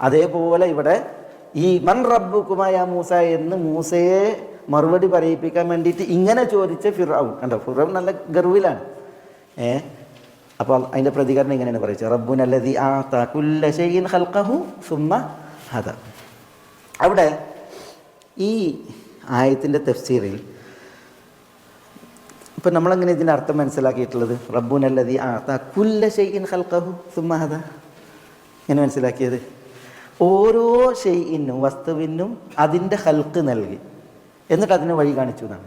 അതേപോലെ ഇവിടെ ഈ മൻ റബ്ബുക്കുമായ മൂസ എന്ന് മൂസയെ മറുപടി പറയിപ്പിക്കാൻ വേണ്ടിയിട്ട് ഇങ്ങനെ ചോദിച്ച ഫിറാവും കണ്ടോ? ഫിറാവും നല്ല ഗർവിലാണ്. ഏ? അപ്പോൾ അതിന്റെ പ്രതികരണം ഇങ്ങനെയാണ് പറയുന്നത് റബ്ബുനല്ലതി ആ കുല്ല ഷൈൻ ഹൽക്കഹു സുമ്മ അവിടെ ഈ ആയത്തിന്റെ തഫ്സീറിൽ ഇപ്പം നമ്മളെങ്ങനെ ഇതിന്റെ അർത്ഥം മനസ്സിലാക്കിയിട്ടുള്ളത്? റബ്ബുനല്ലതി ആ കുല്ല ഷൈൻ ഹൽക്കഹു സുമ്മ ഹദ. എങ്ങനെ മനസ്സിലാക്കിയത്? ഓരോ ഷെയ്യിനും വസ്തുവിനും അതിന്റെ ഹൽക്ക് നൽകി. എന്നിട്ട് അതിനെ വഴി കാണിച്ചു എന്നാണ്.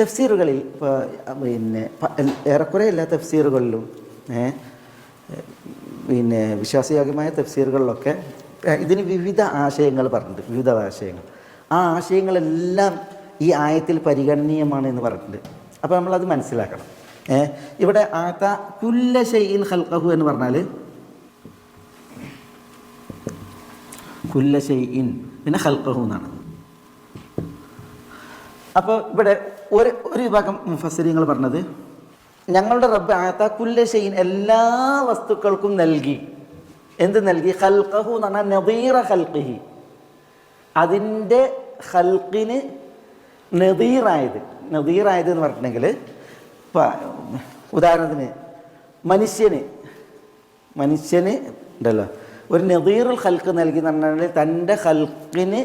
തഫ്സീറുകളിൽ പിന്നെ ഏറെക്കുറെ എല്ലാ തഫ്സീറുകളിലും പിന്നെ വിശ്വാസയോഗ്യമായ തഫ്സീറുകളിലൊക്കെ ഇതിന് വിവിധ ആശയങ്ങൾ പറഞ്ഞിട്ടുണ്ട് വിവിധ ആശയങ്ങൾ. ആ ആശയങ്ങളെല്ലാം ഈ ആയത്തിൽ പരിഗണനീയമാണ് എന്ന് പറഞ്ഞിട്ടുണ്ട്. അപ്പോൾ നമ്മളത് മനസ്സിലാക്കണം. ഇവിടെ ആത്ത കുല്ല ഷെയ്യിൻ ഹൽക്കഹു എന്ന് പറഞ്ഞാൽ കുല്ല ഷെയ്യിൻ പിന്നെ ഹൽക്കഹു എന്നാണ്. അപ്പോൾ ഇവിടെ ഒരു ഒരു വിഭാഗം മുഫസരിങ്ങൾ പറഞ്ഞത് ഞങ്ങളുടെ റബ്ബ് ആത്ത കുല്ല ഷെയ്യിൻ എല്ലാ വസ്തുക്കൾക്കും നൽകി. എന്ത് നൽകി? ഹൽക്കഹു എന്ന് പറഞ്ഞാൽ നദീറ ഹൽക്കിഹി അതിന്റെ ഹൽക്കിന് നദീറായത് നദീറായത് എന്ന് പറഞ്ഞിട്ടുണ്ടെങ്കിൽ ഉദാഹരണത്തിന് മനുഷ്യന് മനുഷ്യന് ഉണ്ടല്ലോ. ഒരു നദീറുൽ ഹൽക്ക് നൽകി എന്നുണ്ടെങ്കിൽ തന്റെ ഹൽക്കിന്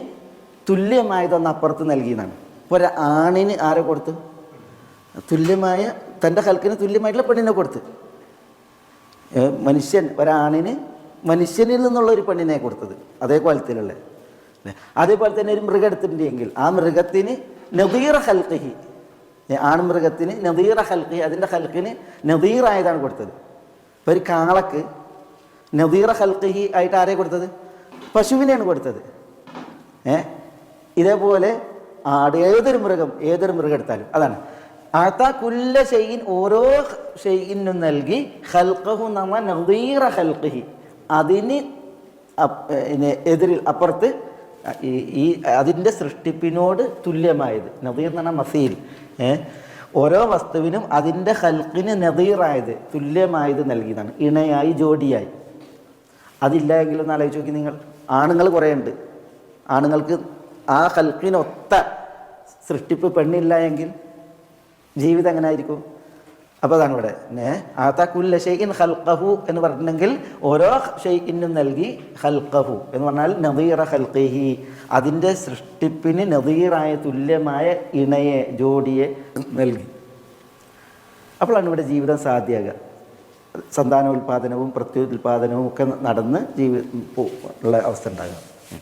തുല്യമായതൊന്ന് അപ്പുറത്ത് നൽകിയെന്നാണ്. ഇപ്പോൾ ഒരു ആണിന് ആരെ കൊടുത്തു? തുല്യമായ തന്റെ ഹൽക്കിന് തുല്യമായിട്ടുള്ള പെണ്ണിനെ കൊടുത്ത്. മനുഷ്യൻ ഒരാണിന് മനുഷ്യനിൽ നിന്നുള്ള ഒരു പെണ്ണിനെ കൊടുത്തത്. അതേ ക്വാളിറ്റിയിലുള്ള? അതേപോലെ തന്നെ ഒരു മൃഗം എടുത്തിട്ടുണ്ടെങ്കിൽ ആ മൃഗത്തിന് നദീറ ഹൽക്കഹി ആൺമൃഗത്തിന് നദീറ ഹൽക്കി അതിന്റെ ഹൽക്കിന് നദീറായതാണ് കൊടുത്തത്. ഇപ്പോൾ ഒരു കാളക്ക് നദീറ ഹൽക്കഹി ആയിട്ട് ആരെ കൊടുത്തത്? പശുവിനെയാണ് കൊടുത്തത്. ഏ? ഇതേപോലെ ആട് ഏതൊരു മൃഗം ഏതൊരു മൃഗം എടുത്താലും അതാണ്. ആത്ത കുല്ല ഷെയ്യിൻ ഓരോ ഷെയ്യിനും നൽകി ഹൽക്കഹു നമ്മ നദീറ ഹൽക്കഹി അതിന് എതിരിൽ അപ്പുറത്ത് ഈ അതിന്റെ സൃഷ്ടിപ്പിനോട് തുല്യമായത് നദീർ എന്ന് പറഞ്ഞാൽ മസീൽ. ഓരോ വസ്തുവിനും അതിന്റെ ഹൽക്കിന് നദീറായത് തുല്യമായത് നൽകിയതാണ്. ഇണയായി ജോഡിയായി. അതില്ല എങ്കിലൊന്ന് ആലോചിച്ച് നോക്കി നിങ്ങൾ. ആണുങ്ങൾ കുറേ ഉണ്ട് ആണുങ്ങൾക്ക് ആ ഹൽക്കിനൊത്ത സൃഷ്ടിപ്പ് പെണ്ണില്ല എങ്കിൽ ജീവിതം എങ്ങനെ ആയിരിക്കും? അപ്പോൾ അതാണ് ഇവിടെ. നേ ആത്ത കുല്ല ഷെയ്ഖിൻ ഹൽക്കഹു എന്ന് പറഞ്ഞിട്ടുണ്ടെങ്കിൽ ഓരോ ഷെയ്ഖിനും നൽകി ഹൽക്കഹു എന്ന് പറഞ്ഞാൽ നദീറ ഹൽക്കഹി അതിന്റെ സൃഷ്ടിപ്പിന് നദീറായ തുല്യമായ ഇണയെ ജോഡിയെ നൽകി. അപ്പോഴാണ് ഇവിടെ ജീവിതം സാധ്യമാകുക. സന്താനോൽപാദനവും പ്രത്യുത്പാദനവും ഒക്കെ നടന്ന് ജീവി ഉള്ള അവസ്ഥ ഉണ്ടാകുക